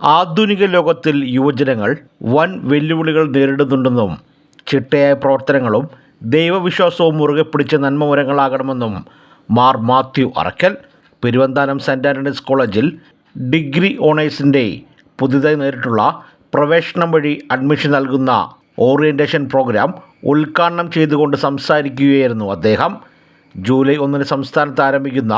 ആധുനിക ലോകത്തിൽ യുവജനങ്ങൾ വൻ വെല്ലുവിളികൾ നേരിടുന്നുണ്ടെന്നും ചിട്ടയായ പ്രവർത്തനങ്ങളും ദൈവവിശ്വാസവും മുറുകെ പിടിച്ച നന്മമരങ്ങളാകണമെന്നും മാർ മാത്യു അറക്കൽ പെരുവന്താനം സെന്റ് ആന്റണീസ് കോളേജിൽ ഡിഗ്രി ഓണേഴ്സിന്റെ പുതുതായി നേരിട്ടുള്ള പ്രവേശനം വഴി അഡ്മിഷൻ നൽകുന്ന ഓറിയന്റേഷൻ പ്രോഗ്രാം ഉദ്ഘാടനം ചെയ്തുകൊണ്ട് സംസാരിക്കുകയായിരുന്നു അദ്ദേഹം. ജൂലൈ ഒന്നിന് സംസ്ഥാനത്ത് ആരംഭിക്കുന്ന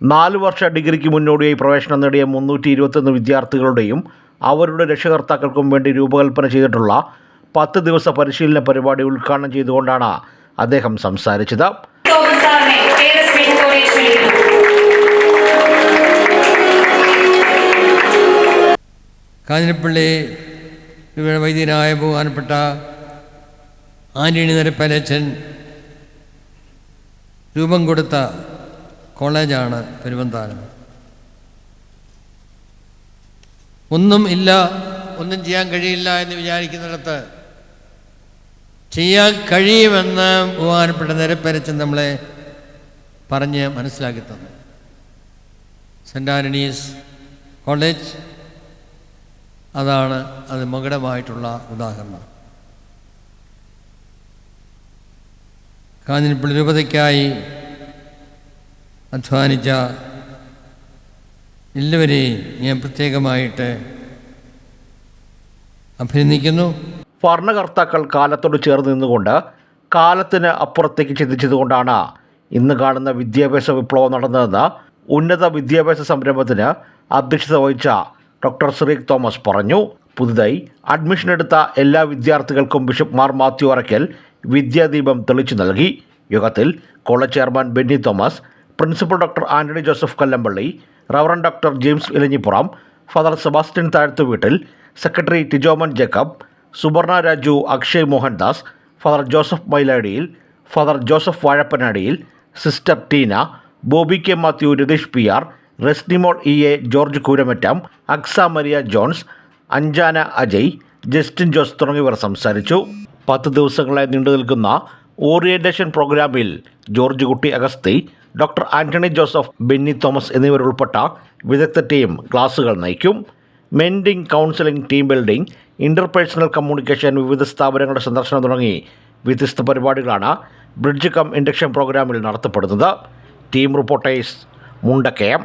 നാല് വർഷ ഡിഗ്രിക്ക് മുന്നോടിയായി പ്രവേശനം നേടിയ മുന്നൂറ്റി ഇരുപത്തൊന്ന് വിദ്യാർത്ഥികളുടെയും അവരുടെ രക്ഷകർത്താക്കൾക്കും വേണ്ടി രൂപകൽപ്പന ചെയ്തിട്ടുള്ള പത്ത് ദിവസ പരിശീലന പരിപാടി ഉദ്ഘാടനം ചെയ്തുകൊണ്ടാണ് അദ്ദേഹം സംസാരിച്ചത്. കാഞ്ഞിരപ്പള്ളി ഇവിടെ വൈദ്യനായ ബഹുമാനപ്പെട്ട ആന്റണി നരപ്പനച്ചൻ രൂപം കൊടുത്ത കോളേജാണ് പെരുവന്താനം ഒന്നും ഇല്ല ഒന്നും ചെയ്യാൻ കഴിയില്ല എന്ന് വിചാരിക്കുന്നിടത്ത് ചെയ്യാൻ കഴിയുമെന്ന് ബഹുമാനപ്പെട്ട നിരപ്പരച്ചൻ നമ്മളെ പറഞ്ഞ് മനസ്സിലാക്കി തന്നു. സെന്റ് ആന്റണീസ് കോളേജ് അതാണ് അത് മകുടമായിട്ടുള്ള ഉദാഹരണം. കാഞ്ഞിരപ്പള്ളി രൂപതയ്ക്കായി അധ്വാനിച്ച എല്ലാവരെയും ഞാൻ പ്രത്യേകമായിട്ട് അഭിനന്ദിക്കുന്നു. ഭരണകർത്താക്കൾ കാലത്തോട് ചേർന്ന് നിന്നുകൊണ്ട് കാലത്തിന് അപ്പുറത്തേക്ക് ചിന്തിച്ചതുകൊണ്ടാണ് ഇന്ന് കാണുന്ന വിദ്യാഭ്യാസ വിപ്ലവം നടന്നതെന്ന് ഉന്നത വിദ്യാഭ്യാസ സംരംഭത്തിന് അധ്യക്ഷത വഹിച്ച ഡോക്ടർ സിറീഖ് തോമസ് പറഞ്ഞു. പുതുതായി അഡ്മിഷൻ എടുത്ത എല്ലാ വിദ്യാർത്ഥികൾക്കും ബിഷപ്പ് മാർ മാത്യു അറയ്ക്കൽ വിദ്യാദീപം തെളിച്ചു നൽകി. യോഗത്തിൽ college chairman Benny Thomas principal doctor Antony Joseph Kallampally reverend doctor James Elanjipuram father Sebastian Thazhathuveettil secretary Tijomon Jacob Subarna Raju Akshay Mohandas father Joseph Mailadiyil father Joseph Vazhappanadiyil sister Teena Bobby K Mathew Ratheesh P R Resnimol E A George Kooramattam Aksa Maria Jones Anjana Ajay Justin Jose തുടങ്ങിയവർ സംസാരിച്ചു. പത്ത് ദിവസങ്ങളായി നീണ്ടു നിൽക്കുന്ന orientation പ്രോഗ്രാമിൽ ജോർജ് കുട്ടി അഗസ്തി doctor Antony Joseph Benny Thomas എന്നിവരുൾപ്പെട്ട വിദഗ്ധ team ക്ലാസുകൾ നയിക്കും. Mentoring counselling team building interpersonal communication വിവിധ സ്ഥാപനങ്ങളുടെ സന്ദർശനം തുടങ്ങി വ്യത്യസ്ത പരിപാടികളാണ് ബ്രിഡ്ജ് കം ഇൻഡക്ഷൻ പ്രോഗ്രാമിൽ നടത്തപ്പെടുന്നത്. Team reporters Mundakayam.